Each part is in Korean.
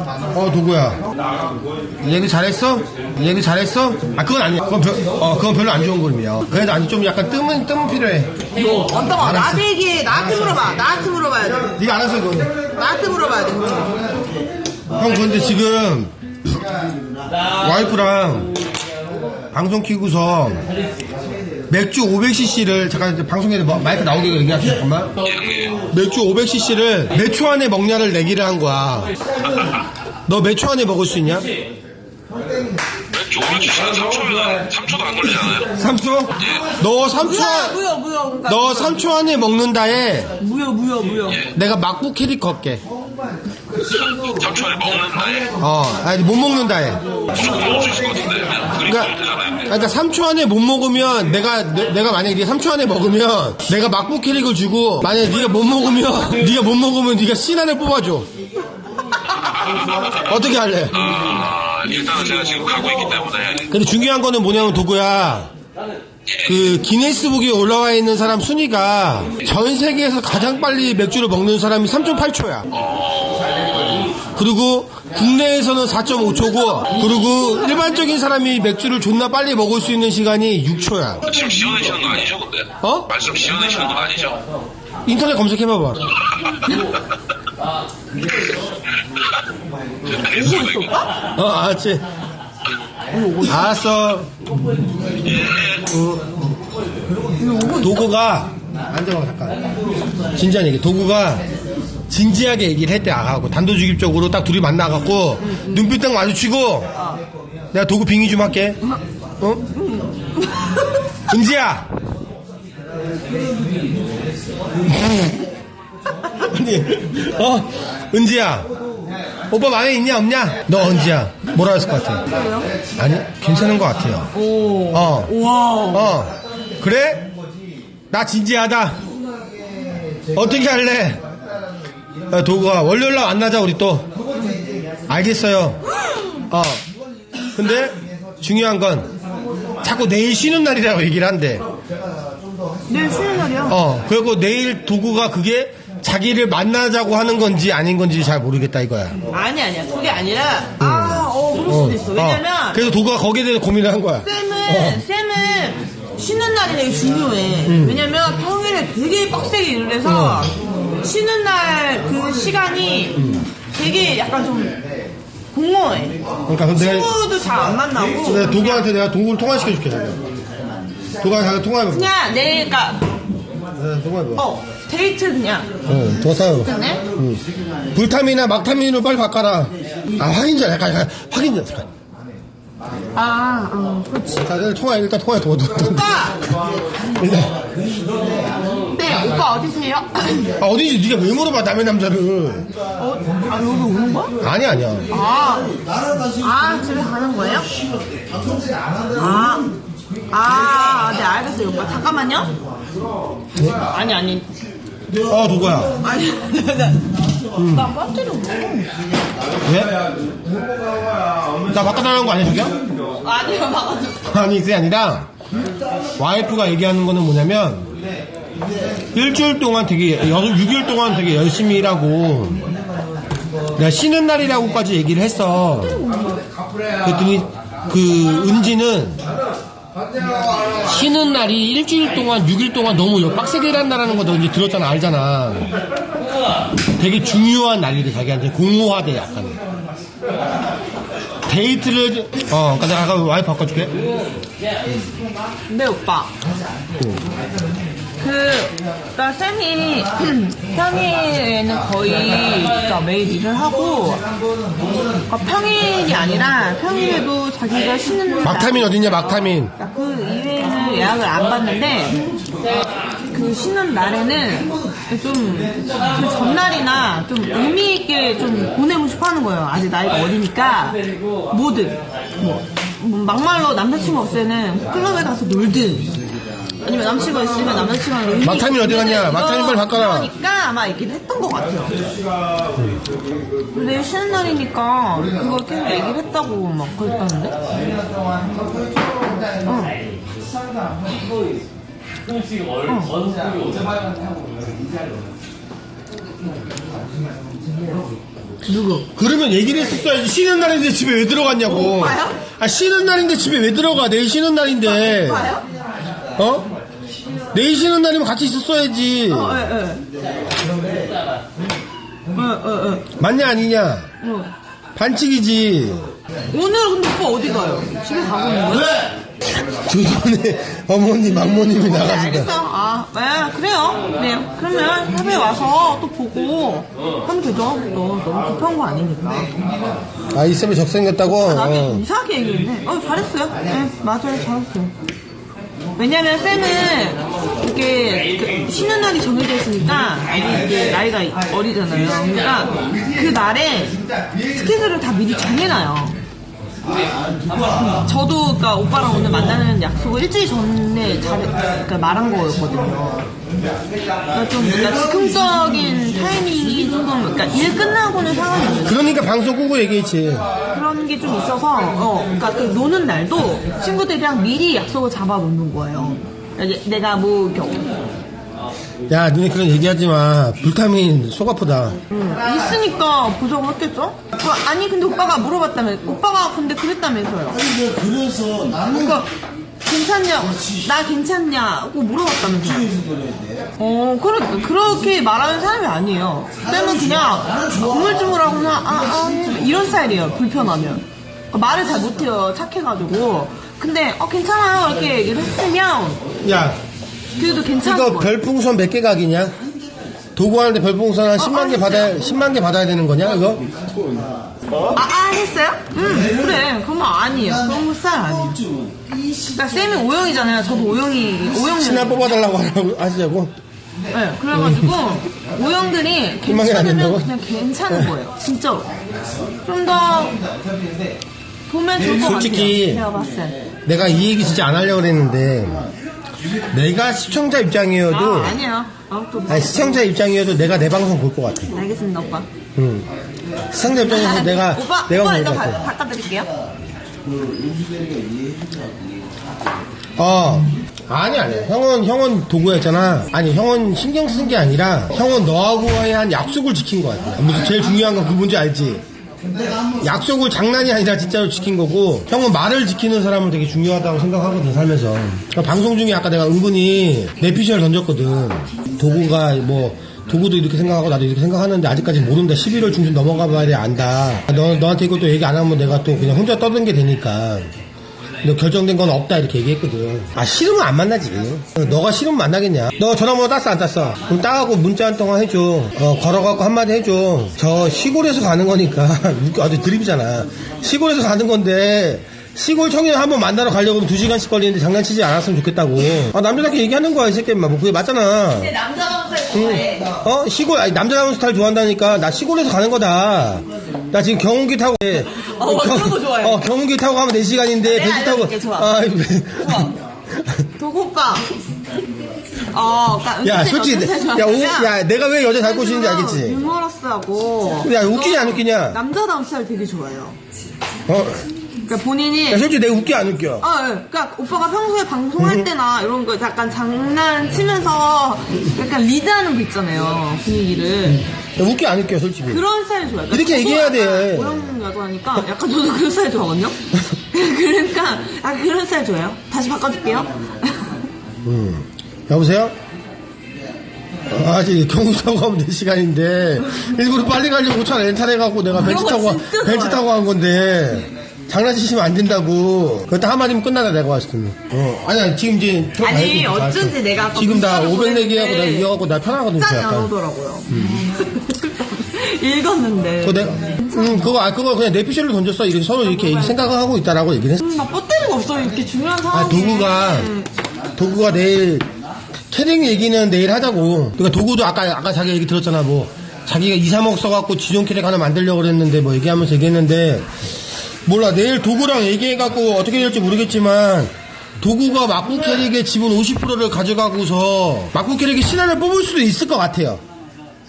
어 도구야 얘기 잘했어? 얘기 잘했어? 아 그건 아니야 그건, 별, 어, 그건 별로 안 좋은 그림이야 그래도 아니 좀 약간 뜸은 뜸은 필요해 너 거? 알았어. 나한테 얘기해. 나한테 물어봐. 나한테 물어봐야 돼. 네가 알아서 그건 나한테 물어봐야 돼. 형 근데 지금 와이프랑 방송 키고서 맥주 500cc를 잠깐 방송에 뭐 마이크 나오게 얘기할게 잠깐만 맥주 500cc를 몇 초 안에 먹냐를 내기를 한 거야 너 몇 초 안에 먹을 수 있냐? 맥주 500cc는 3초면 3초도 안 걸리잖아요. 3초? 너 3초 무효, 안, 무효, 무효. 그러니까 너 3초 안에 먹는다에 무효, 무효, 무효. 내가 막부 캐릭 걸게 3초 안에 먹는 나에 어 아니 못 먹는다에 무조건 먹을 수 있을 것 같은데. 그냥 그림 그러니까, 되잖아요. 그러니까 3초 안에 못 먹으면 내가 내, 가 만약에 네가 3초 안에 먹으면 내가 막부 캐릭을 주고 만약에 네가 못 먹으면 네가 못 먹으면 네가 신안을 뽑아줘. 어떻게 할래? 아, 일단은 제가 지금 가고 있기 때문에. 근데 중요한 거는 뭐냐면 도구야. 그 기네스북에 올라와 있는 사람 순위가 전 세계에서 가장 빨리 맥주를 먹는 사람이 3.8초야 그리고 국내에서는 4.5초고 그리고 일반적인 사람이 맥주를 존나 빨리 먹을 수 있는 시간이 6초야 지금 지어내시는 거 아니죠, 근데? 어? 말씀 지어내시는 건 아니죠? 인터넷 검색해봐봐 알겠습니다. 형님. 어 알았지 알았어 어. 도구가 앉아봐 잠깐 진지한 얘기 도구가 진지하게 얘기를 했대 아가고. 단도직입적으로 딱 둘이 만나갖고 눈빛 딱 마주치고 내가 도구 빙의 좀 할게. 어? 은지야! 아니 어? 은지야. 오빠 마음에 있냐 없냐? 너 은지야. 뭐라 했을 것 같아? 아니 괜찮은 것 같아요. 오. 어. 와. 어. 그래? 나 진지하다. 어떻게 할래? 야, 도구가 월요일 날 만나자 우리 또. 알겠어요. 어. 근데 중요한 건 자꾸 내일 쉬는 날이라고 얘기를 한대. 내일 쉬는 날이야. 어. 그리고 내일 도구가 그게 자기를 만나자고 하는 건지 아닌 건지 잘 모르겠다 이거야. 아니, 아니야. 그게 아니라, 아, 어, 그럴 수도 있어. 왜냐면, 그래서 도구가 거기에 대해서 고민을 한 거야. 쌤은, 어. 쌤은 쉬는 날이 되게 중요해. 왜냐면 평일에 되게 빡세게 일을 해서 쉬는 날 그 시간이 되게 약간 좀 공허해. 그러니까 내가 친구도 잘 안 만나고. 내가 도구한테 내가 도구를 통화시켜줄게 잠깐 도구가 잠깐 통화해봐 그냥 내일, 그니까, 네, 통화해봐 어, 데이트 그냥. 어, 도사요 끝내? 응. 불타민이나 막타민으로 빨리 바꿔라 아 확인자 약간, 약간 확인자 잠깐 아, 어, 그렇지. 자 일단 통화 일단 통화해 도구 오빠! 일단 네, 오빠 어디세요? 아 어디지 네가 왜 물어봐 남의 남자를 어, 아, 여기 오는 거야? 아니 아니야 아, 아, 집에 가는 거예요? 아, 아, 네, 알겠어요, 오빠. 잠깐만요. 아니, 아니. 어 누구야 아니, 나 배터리. 왜? 나 바꿔달라는 거 아니야 저기야? 아니요, 막아줘. 아니 그게 아니라 와이프가 얘기하는 거는 뭐냐면 일주일 동안 되게 여 6일 동안 되게 열심히 일하고 내가 쉬는 날이라고까지 얘기를 했어 그랬더니 그 은지는 쉬는 날이 일주일 동안 6일 동안 너무 빡세게 일한다라는 거 너 이제 들었잖아 알잖아 되게 중요한 날이래 자기한테 공허하대 약간 데이트를 어 그러니까 내가 아까 와이프 바꿔줄게 네, 오빠. 그, 그니까 쌤이 평일에는 거의 그러니까 매일 일을 하고, 그러니까 평일이 아니라 평일에도 자기가 쉬는 날. 막타민 어딨냐 막타민 그러니까 그 이외에는 예약을 안 받는데 그 쉬는 날에는 좀그 전날이나 좀 의미 있게 좀 보내고 싶어 하는 거예요. 아직 나이가 어리니까 뭐든 뭐, 뭐 막말로 남자친구 없을 때는 클럽에 가서 놀든 아니면 남친구가 있으면 남자친구랑 의미 있게 어디 갔냐? 이런- 막타민 빨리 바꿔라. 그러니까 아마 얘기를 했던 것 같아요. 근데 쉬는 날이니까 그걸 계속 얘기를 했다고 막 그랬다는데? 누구? 그러면 얘기를 했었어야지. 쉬는 날인데 집에 왜 들어갔냐고. 오빠요? 아, 쉬는 날인데 집에 왜 들어가? 내일 쉬는 날인데. 어? 내일 쉬는 날이면 같이 있었어야지. 어, 예, 예. 어, 어, 어. 맞냐, 아니냐? 어. 반칙이지. 오늘 근데 오빠 어디 가요? 집에 가고 있는 거야? 조선의 어머니, 막모님이 네, 나가신다. 알겠어요. 아, 네, 그래요. 네, 그러면 협회 와서 또 보고 하면 되죠. 너 너무 급한 거 아니니까. 아, 이 쌤이 적생겼다고? 나한테 어. 이상하게 얘기했네. 어, 잘했어요. 네, 맞아요. 잘했어요. 왜냐면 쌤은 이게 그 쉬는 날이 정해져 있으니까 아직 이제 나이가 어리잖아요. 그러니까 그 날에 스케줄을 다 미리 정해놔요. 저도 그러니까 오빠랑 오늘 만나는 약속을 일주일 전에 잘 그러니까 말한 거였거든요. 그러니까 좀 그러니까 즉흥적인 타이밍이 조금 그러니까 일 끝나고는 상관이 없어요. 그러니까 방송 끄고 얘기했지. 그런 게 좀 있어서 어 그러니까 그 노는 날도 친구들이랑 미리 약속을 잡아 놓는 거예요. 그러니까 얘- 내가 뭐 이렇게 야, 너네 그런 얘기하지 마. 불타민 속 아프다. 음, 있으니까 보자고 했겠죠? 그, 아니 근데 오빠가 물어봤다면 오빠가 근데 그랬다면서요. 근데 그래서 나는 그러니까 괜찮냐 나 괜찮냐고 물어봤다면서요. 어 그러, 그렇게 말하는 사람이 아니에요. 쌤은 그냥 우물쭈물하거나 아, 아 해. 이런 스타일이에요. 불편하면 그러니까 말을 잘 못해요. 착해가지고 근데 어 괜찮아요 이렇게 얘기를 했으면 야, 그래도 괜찮은 이거. 별풍선 몇 개 각이냐? 도구하는데 별풍선 한 10만 개 받아야, 10만 개 받아야 되는 거냐, 이거? 아, 아 했어요? 응 그래 그러면 아니에요. 거 스타일 아니에요. 그러니까 쌤이 O형이잖아요. 저도 O형이 O형 신화 뽑아달라고 하라고 하시자고? 네, 그래가지고 희망이 안 괜찮으면? 그냥 괜찮은 거예요. 진짜로. 좀 더 보면 좋을 것 솔직히 같아요. 제가 봤을 때. 내가 이 얘기 진짜 안 하려고 그랬는데, 내가 시청자 입장이어도, 아, 아니에요. 아, 또 아니, 시청자 입장이어도 내가 내 방송 볼 것 같아. 알겠습니다, 오빠. 응. 시청자 입장에서 내가, 오빠, 내가 오빠 볼 일단 것 바, 같아. 바꿔드릴게요. 어. 아니, 아니. 형은, 형은 도구였잖아. 아니, 형은 신경 쓴 게 아니라, 형은 너하고의 한 약속을 지킨 것 같아. 무슨 제일 중요한 건 그 뭔지 알지? 약속을 장난이 아니라 진짜로 지킨 거고, 형은 말을 지키는 사람은 되게 중요하다고 생각하거든, 살면서. 그러니까 방송 중에 아까 내가 은근히 내피셜 던졌거든. 도구가 뭐, 도구도 이렇게 생각하고 나도 이렇게 생각하는데 아직까지 모른다. 11월 중순 넘어가 봐야 돼, 안다. 너, 너한테 이것도 얘기 안 하면 내가 또 그냥 혼자 떠든 게 되니까. 너 결정된 건 없다 이렇게 얘기했거든. 아 싫으면 안 만나지. 너가 싫으면 만나겠냐? 너 전화번호 땄어 안 땄어? 그럼 따가고 문자 한 통화 해줘. 어 걸어갖고 한마디 해줘. 저 시골에서 가는 거니까 아주 드립이잖아. 시골에서 가는 건데 시골 청년 한번 만나러 가려고 하면 두 시간씩 걸리는데 장난치지 않았으면 좋겠다고. 아 남자답게 얘기하는 거야 이 새끼 뭐 그게 맞잖아. 남자가 응. 어 시골 아니 남자다운 스타일 좋아한다니까 나 시골에서 가는 거다 나 지금 경운기 타고 어, 그런 거 좋아해. 어 경운기 타고 가면 4 시간인데 네, 벤츠 타고 알려줄게, 좋아. 아. 도구 오빠. 어, 그러니까 야 솔직히 어떤 스타일 야, 오, 좋아하냐면 야 내가 왜 여자 잘 꼬시는지 알겠지 유머러스하고. 야, 웃기냐, 안 웃기냐? 남자다운 스타일 되게 좋아해요. 어? 그러니까 본인이. 야 솔직히 내가 웃겨 안 웃겨 아, 예. 그러니까 오빠가 평소에 방송할 때나 이런 거 약간 장난치면서 약간 리드하는 거 있잖아요 분위기를 야, 웃겨 안 웃겨 솔직히 그런 스타일 좋아요. 이렇게 얘기해야 돼. 오영 야구 하니까 약간 저도 그런 스타일 좋아하거든요. 그러니까 아 그런 스타일 좋아요. 다시 바꿔줄게요. 음. 여보세요? 아, 아직 경우 타고 가면 4시간인데 일부러 빨리 가려고 차 렌탈해갖고 내가 벤츠 그런 거 타고 진짜 벤츠 좋아요. 타고 간 건데 장난치시면 안 된다고 그때 한마디면 끝나다 내가 왔을 텐데 어. 아니 아니 지금 이제 아니, 들어가야지. 어쩐지 내가 아까 지금 나 문자를 500 내기하고 나 보냈는데 이어갖고 나 편하거든 짠이 안 약간 오더라고요. 읽었는데. 그거 내가 응 그거 아 그거 그냥 내피셜로 던졌어 이렇게 서로 이렇게 생각을 하고 있다라고 얘기를 했어 음, 나 뻗대는 거 없어요. 이렇게 중요한 상황에. 아 도구가 도구가 내일 캐릭 얘기는 내일 하자고. 그러니까 도구도 아까 아까 자기 얘기 들었잖아 뭐 자기가 2, 3억 써갖고 지존 캐릭 하나 만들려고 그랬는데 뭐 얘기하면서 얘기했는데 몰라 내일 도구랑 얘기해갖고 어떻게 될지 모르겠지만 도구가 막구 캐릭의 지분 50%를 가져가고서 막구 캐릭의 신화를 뽑을 수도 있을 것 같아요.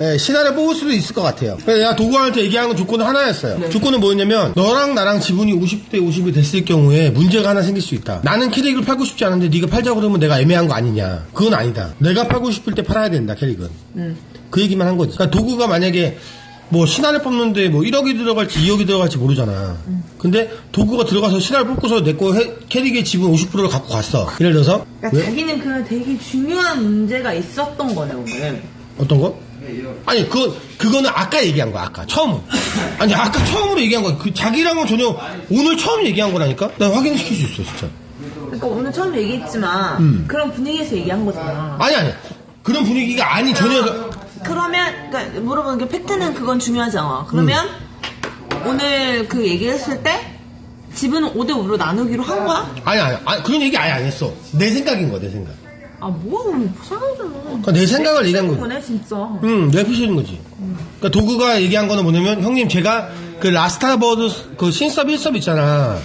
예, 신화를 뽑을 수도 있을 것 같아요. 내가 도구한테 얘기하는 조건은 하나였어요. 조건은 뭐였냐면 너랑 나랑 지분이 50대 50이 됐을 경우에 문제가 하나 생길 수 있다. 나는 캐릭을 팔고 싶지 않은데 네가 팔자고 그러면 내가 애매한 거 아니냐. 그건 아니다. 내가 팔고 싶을 때 팔아야 된다, 캐릭은. 그 얘기만 한 거지. 그러니까 도구가 만약에 뭐 신화를 뽑는데 뭐 1억이 들어갈지 2억이 들어갈지 모르잖아. 근데 도구가 들어가서 신화를 뽑고서 내 거 캐릭의 지분 50%를 갖고 갔어. 예를 들어서 그러니까 왜? 자기는 그 되게 중요한 문제가 있었던 거네 오늘. 어떤 거? 아니 그 그거는 아까 얘기한 거야 아까 처음. 아니 아까 처음으로 얘기한 거야. 그 자기랑은 전혀 오늘 처음 얘기한 거라니까. 나 확인시킬 수 있어 진짜. 그러니까 오늘 처음 얘기했지만 음. 그런 분위기에서 얘기한 거잖아. 아니 아니 그런 분위기가 아니 전혀. 그러면 그러니까 물어보는 게 팩트는 그건 중요하지 않아. 그러면 오늘 그 얘기했을 때 지분은 5대 5로 나누기로 한 거야? 아니 아니 아니 그런 얘기 아예 안 했어. 내 생각인 거야 내 생각. 아 뭐야 오늘 이상하잖아. 그러니까 내 생각을 얘기한 거야. 거네 진짜. 응, 내가 피시는 거지. 그러니까 도구가 얘기한 거는 뭐냐면, 형님, 제가 그 라스타버드 그 신섭 1섭 있잖아.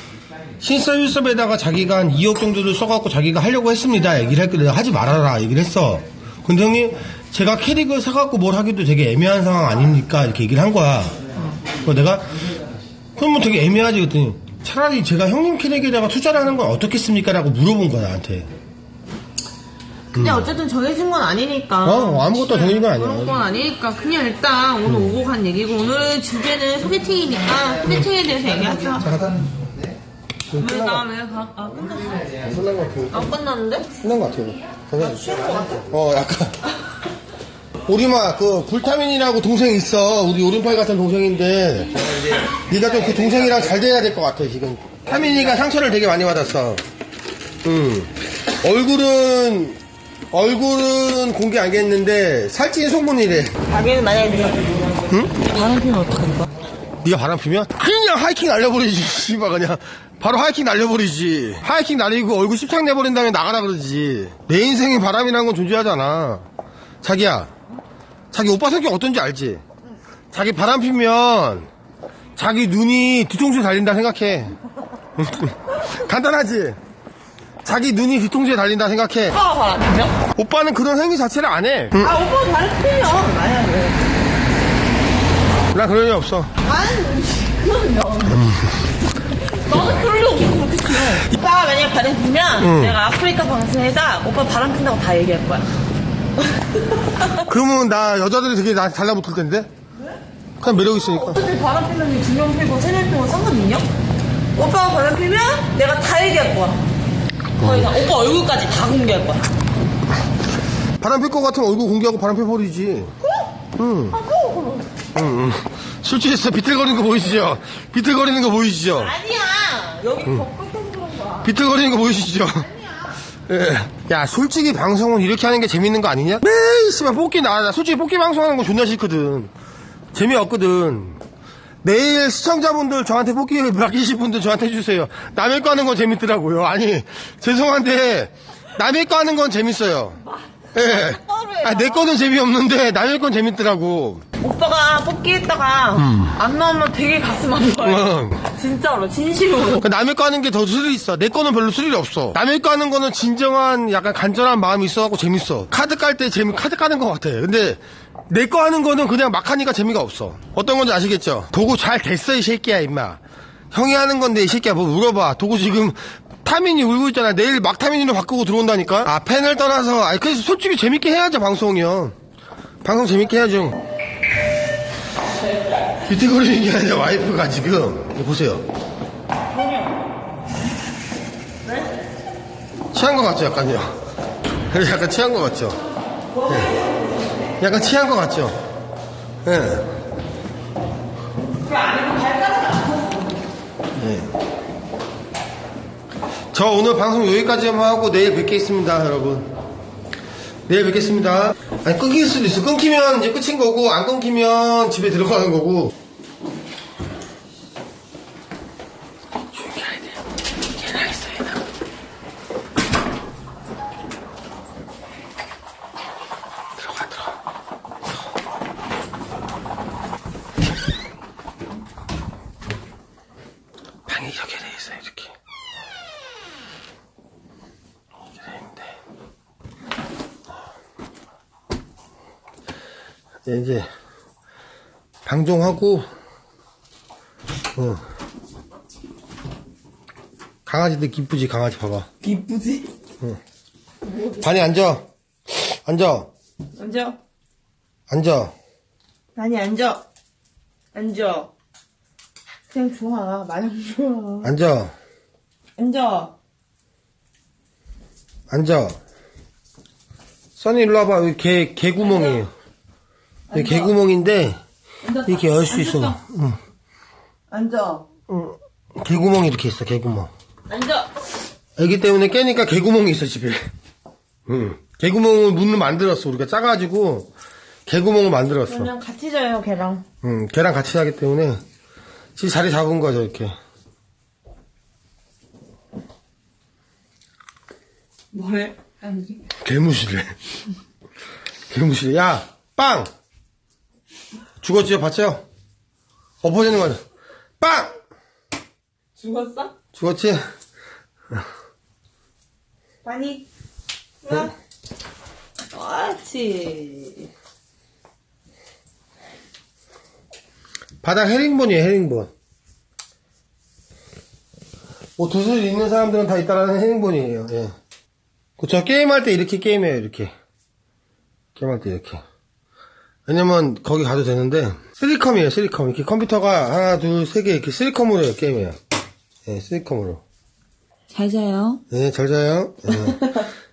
신섭 1섭에다가 자기가 한 2억 정도를 써갖고 자기가 하려고 했습니다. 얘기를 했거든. 하지 말아라. 얘기를 했어. 근데 형님, 제가 캐릭을 사갖고 뭘 하기도 되게 애매한 상황 아닙니까? 이렇게 얘기를 한 거야. 그래서 내가, 그럼 뭐 되게 애매하지. 그랬더니, 차라리 제가 형님 캐릭에다가 투자를 하는 건 어떻겠습니까? 라고 물어본 거야, 나한테. 근데 어쨌든 정해진 건 아니니까. 음. 어, 아무것도 정해진 건 아니야. 그런 건 아니니까 그냥 일단 오늘 오고 간 얘기고 오늘은 주제는 소개팅이니까 소개팅에 대해서 얘기하자. 왜나왜 가? 아 끝났어? 끝난 것 같아요. 안 끝났는데? 끝난 것 같아요. 거 같아? 어, 약간. 우리마, 그, 불타민이라고 동생 있어. 우리 오른팔 같은 동생인데. 네가 좀 그 동생이랑 잘 돼야 될 것 같아, 지금. 타민이가 상처를 되게 많이 받았어. 응. 얼굴은, 얼굴은 공개 안 했는데, 살찐 소문이래. 자기는 만약에 응? 다른 피면 어떡할 거야? 네가 바람 피면? 그냥 하이킹 날려버리지, 씨발, 그냥. 바로 하이킹 날려버리지. 하이킹 날리고 얼굴 십창 내버린 다음에 나가라 그러지. 내 인생에 바람이라는 건 존재하잖아. 자기야. 자기 오빠 성격 어떤지 알지? 자기 바람 피면 자기 눈이 뒤통수에 달린다 생각해. 간단하지? 자기 눈이 뒤통수에 달린다 생각해. 오빠가 바람 피면? 오빠는 그런 행위 자체를 안 해. 응. 아 오빠가 바람 피면 만약에 나 그런 일 없어. 아니 리 없어 그렇게 싫어 오빠가 만약에 바람 피면 응. 내가 아프리카 방송에다 오빠 바람 핀다고 다 얘기할 거야 그러면 나 여자들이 되게 나한테 달라붙을 텐데? 그냥 매력 있으니까. 어차피 바람 피면 두명 피고 세 명 피고 상관 있냐? 오빠가 바람 피면 내가 다 얘기할 거야 거의 다 오빠 얼굴까지 다 공개할 거야 바람 필 것 같으면 얼굴 공개하고 바람 펴버리지. 응. 아 그럼 응, 응. 술 취해서 비틀거리는 거 보이시죠? 비틀거리는 거 보이시죠? 아니야 여기 더 깎여서 그런 거야 비틀거리는 거 보이시죠? 예. 야, 솔직히 방송은 이렇게 하는 게 재밌는 거 아니냐? 매일 씨발 뽑기 나, 나 솔직히 뽑기 방송하는 거 존나 싫거든. 재미없거든. 내일 시청자분들 저한테 뽑기 맡기실 분들 저한테 해주세요. 남의 거 하는 건 재밌더라고요. 아니, 죄송한데, 남의 거 하는 건 재밌어요. 예. 아, 내 거는 재미없는데, 남의 건 재밌더라고. 오빠가 뽑기 했다가 안 나오면 되게 가슴 아파요 응. 진짜로 진심으로 그 남의 거 하는 게 더 스릴 있어. 내 거는 별로 스릴이 없어. 남의 거 하는 거는 진정한 약간 간절한 마음이 있어갖고 재밌어. 카드 깔 때 재미, 카드 까는 것 같아. 근데 내 거 하는 거는 그냥 막 하니까 재미가 없어. 어떤 건지 아시겠죠? 도구 잘 됐어, 이 새끼야, 임마. 형이 하는 건데, 이 새끼야, 뭐 물어봐. 도구 지금 타민이 울고 있잖아. 내일 막 타민이로 바꾸고 들어온다니까? 아, 팬을 떠나서, 아니, 그래서 솔직히 재밌게 해야죠, 방송이요. 방송 재밌게 해야죠. 비틀거리는 게 아니라 와이프가 지금, 보세요. 취한 것 같죠, 약간요? 약간 취한 것 같죠? 예. 약간 취한 것 같죠? 예. 예. 저 오늘 방송 여기까지만 하고 내일 뵙겠습니다, 여러분. 내일 뵙겠습니다. 아니, 끊길 수도 있어. 끊기면 이제 끝인 거고, 안 끊기면 집에 들어가는 거고. 조용히 해야 돼요. 얘나 있어, 얘나. 들어가, 들어가. 방이 여기에 돼 있어요, 이렇게. 이렇게 돼 있는데. 네, 이제, 방종하고, 어. 강아지들 기쁘지, 강아지 봐봐. 기쁘지? 반이 앉아. 앉아. 앉아 앉아. 아니 앉아 앉아. 그냥 좋아. 마냥 좋아. 앉아. 앉아. 앉아. 써니 일로 와봐. 여기 개, 개구멍이에요. 여기 개구멍인데, 앉았다. 이렇게 열 수 있어. 응. 앉아. 응. 개구멍이 이렇게 있어, 개구멍. 앉아. 애기 때문에 깨니까 개구멍이 있어, 집에. 응. 개구멍을 문을 만들었어. 우리가 짜가지고, 개구멍을 만들었어. 그냥 같이 자요, 걔랑. 응, 걔랑 같이 하기 때문에, 지금 자리 잡은 거죠, 이렇게. 뭐래? 아니. 개무시래. 개무시래. 야, 빵! 죽었지요, 봤죠? 엎어지는 거죠. 빵! 죽었어? 죽었지? 많이. 응. 옳지. 바닥 헤링본이에요, 헤링본. 뭐, 도술 있는 사람들은 다 있다라는 헤링본이에요, 예. 그쵸, 게임할 때 이렇게 게임해요, 이렇게. 게임할 때 이렇게. 왜냐면, 거기 가도 되는데, 쓰리컴이에요, 쓰리컴. 이렇게 컴퓨터가 하나, 둘, 세 개, 이렇게 쓰리컴으로 해요, 게임해요. 예, 쓰리컴으로. 잘 자요. 네, 잘 자요. 예.